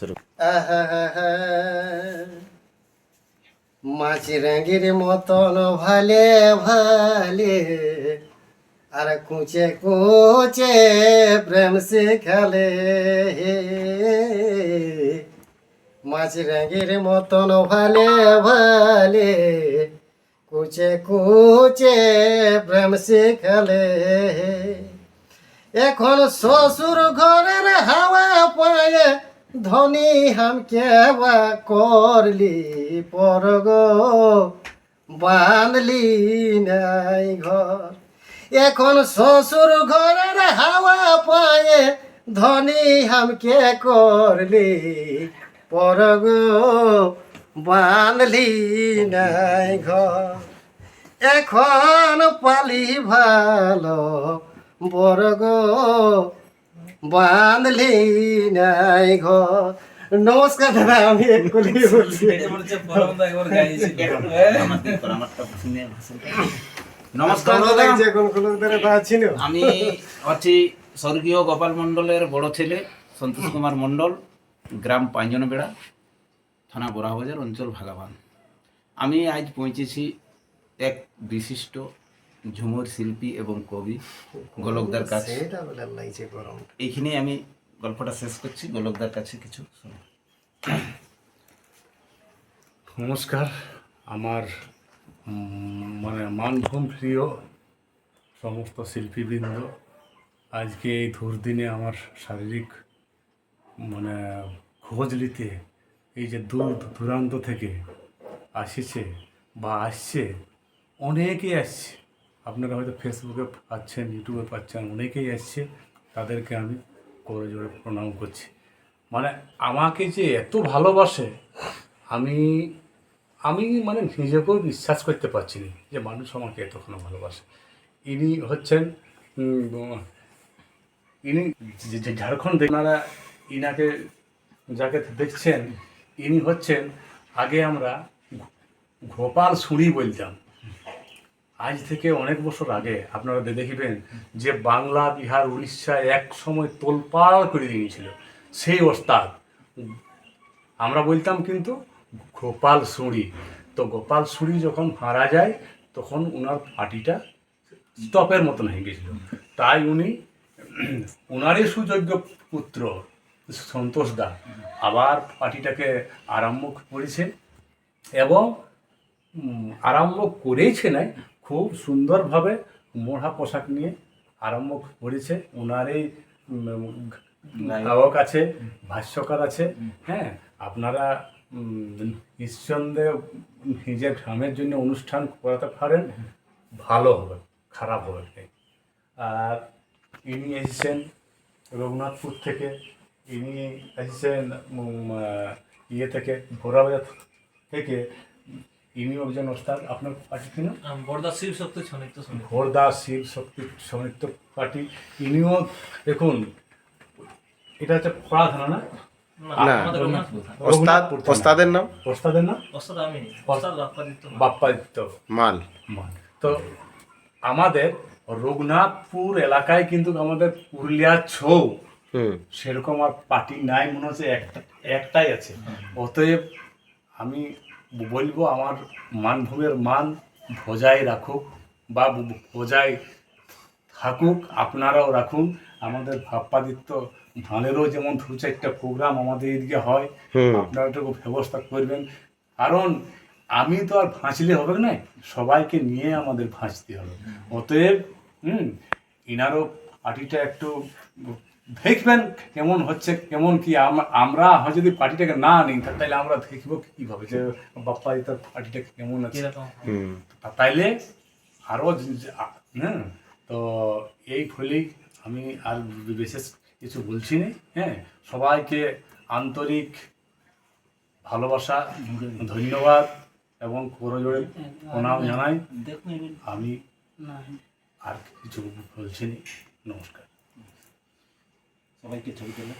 শুরু। মাছিরাঙ্গির মতন ভালে ভালে। আর কুচে কুচে প্রেম শিখালে মাছিরাঙ্গির মতন ভালে ভালে। কুচে কুচে প্রেম শিখালে এখন শ্বশুর ঘরের হাওয়া পায়ে ধনী হাম কেবা করলি পরগ বাঁধলি নাই ঘর। এখন শ্বশুর ঘরের হাওয়া পায়ে ধনী হামকে করলি পরগ বাঁধলি নাই ঘর। এখন পালি ভালো বর্গ বাঁধলি নাই ঘর। নমস্কার দাদা আমি এক্ষুনি বলছি। নমস্কার দাদা। লাগছে কোন কোন ছিল? আমি আছি স্বর্গীয় গোপাল মণ্ডলের বড় ছেলে সন্তোষ কুমার মণ্ডল গ্রাম পাঁচজনবেড়া থানা বোরাবাজার অঞ্চল ভাগাবান। আমি আজ পৌঁছেছি এক বিশিষ্ট ঝুমুর শিল্পী এবং কবি গোলকদার কাছে সেটা লাগছে গরম এইখানে আমি গল্পটা শেষ করছি গোলকদার কাছে কিছু শোনো। নমস্কার আমার মানে মানভূম প্রিয় সমস্ত শিল্পীবৃন্দ আজকে এই দুর্দিনে আমার শারীরিক মানে খোঁজ নিতে এই যে দূর দূরান্ত থেকে আসিছে বা আসছে অনেকেই আসছে। আপনারা হয়তো ফেসবুকে পাচ্ছেন ইউটিউবে পাচ্ছেন, অনেকেই আসছে তাদেরকে আমি করে জোরে প্রণাম করছি। মানে আমাকে যে এত ভালোবাসে, আমি আমি মানে নিজেকেও বিশ্বাস করতে পারছি না যে মানুষ আমাকে এতক্ষণ ভালোবাসে। ইনি হচ্ছেন ইনি যে- ঝাড়খণ্ড আপনারা ইনাকে যাকে দেখছেন, ইনি হচ্ছেন, আগে আমরা গোপাল সুড়ি বলতাম। আজ থেকে অনেক বছর আগে আপনারা দেখিবেন যে বাংলা, বিহার, উড়িষ্যা এক সময় তোলপাড় করে দিয়েছিল। সেই ওস্তাদ। আমরা বলতাম কিন্তু গোপাল সুড়ি। তো গোপাল সুড়ি যখন মারা যায়, তখন ওনার পার্টিটা স্তপের মতন হয়ে গেছিল। তাই উনি ওনারই সুযোগ্য পুত্র সন্তোষ দা আবার পার্টিটাকে আরম্ভ করেছে এবং আরম্ভ করেছে নাই খুব সুন্দরভাবে মোড়া পোশাক নিয়ে আরম্ভ করেছে। ওনারই উম, গায়ক আছে ভাষ্যকার আছে। হ্যাঁ আপনারা নিঃসন্দেহে নিজের গ্রামের জন্য অনুষ্ঠান করাতে পারেন ভালো হবে খারাপ হবে আর ইনি এসেছেন রঘুনাথপুর থেকে ইনি এসেছেন ইয়ে থেকে ভোরাবাজার থেকে। ইনি একজন ওস্তাদ আপনার পার্টি কি নাম? বড়দা শিব শক্তি সমিতি। ভোরদাস শিব শক্তি সংযুক্ত পার্টি। ইনিও দেখুন এটা হচ্ছে পড়াধানা না? না। ওস্তাদের নাম? ওস্তাদের নাম? ওস্তাদ আমি ওস্তাদ বাপ্পাদিত্য বাপ্পাদিত্য। মাল। মান তো আমাদের রঘুনাথপুর এলাকায় কিন্তু আমাদের পুরুলিয়ার ছৌ সেরকম আর পার্টি নাই মনে হচ্ছে একটা একটাই আছে। অতএব আমি বলব আমার মানভূমের মান বজায় রাখুক বা বজায় থাকুক আপনারাও রাখুন। আমাদের ভাপ্পাদিত্য ধানেরও যেমন দু চারটা প্রোগ্রাম আমাদের এদিকে হয়। আপনারা একটু ব্যবস্থা করবেন। কারণ আমি তো আর ভাঁচলে হবে না সবাইকে নিয়ে আমাদের ভাঁচতে হবে। অতএব হুম ইনারও পার্টিটা একটু দেখবেন কেমন হচ্ছে কেমন কি আম- আমরা হয় যদি পার্টিটাকে না নিই তা- তাহলে আমরা দেখব কীভাবে যে বাপ্পা তার পার্টিটা কেমন আছে। তা- তাইলে আরও হ্যাঁ তো এই ফলেই আমি আর বিশেষ কিছু বলছি না হ্যাঁ। সবাইকে আন্তরিক ভালোবাসা ধন্যবাদ এবং করজোড়ে প্রণাম জানাই। আমি আর কিছু বলছি না। নমস্কার। সবাইকে ছবি তোলা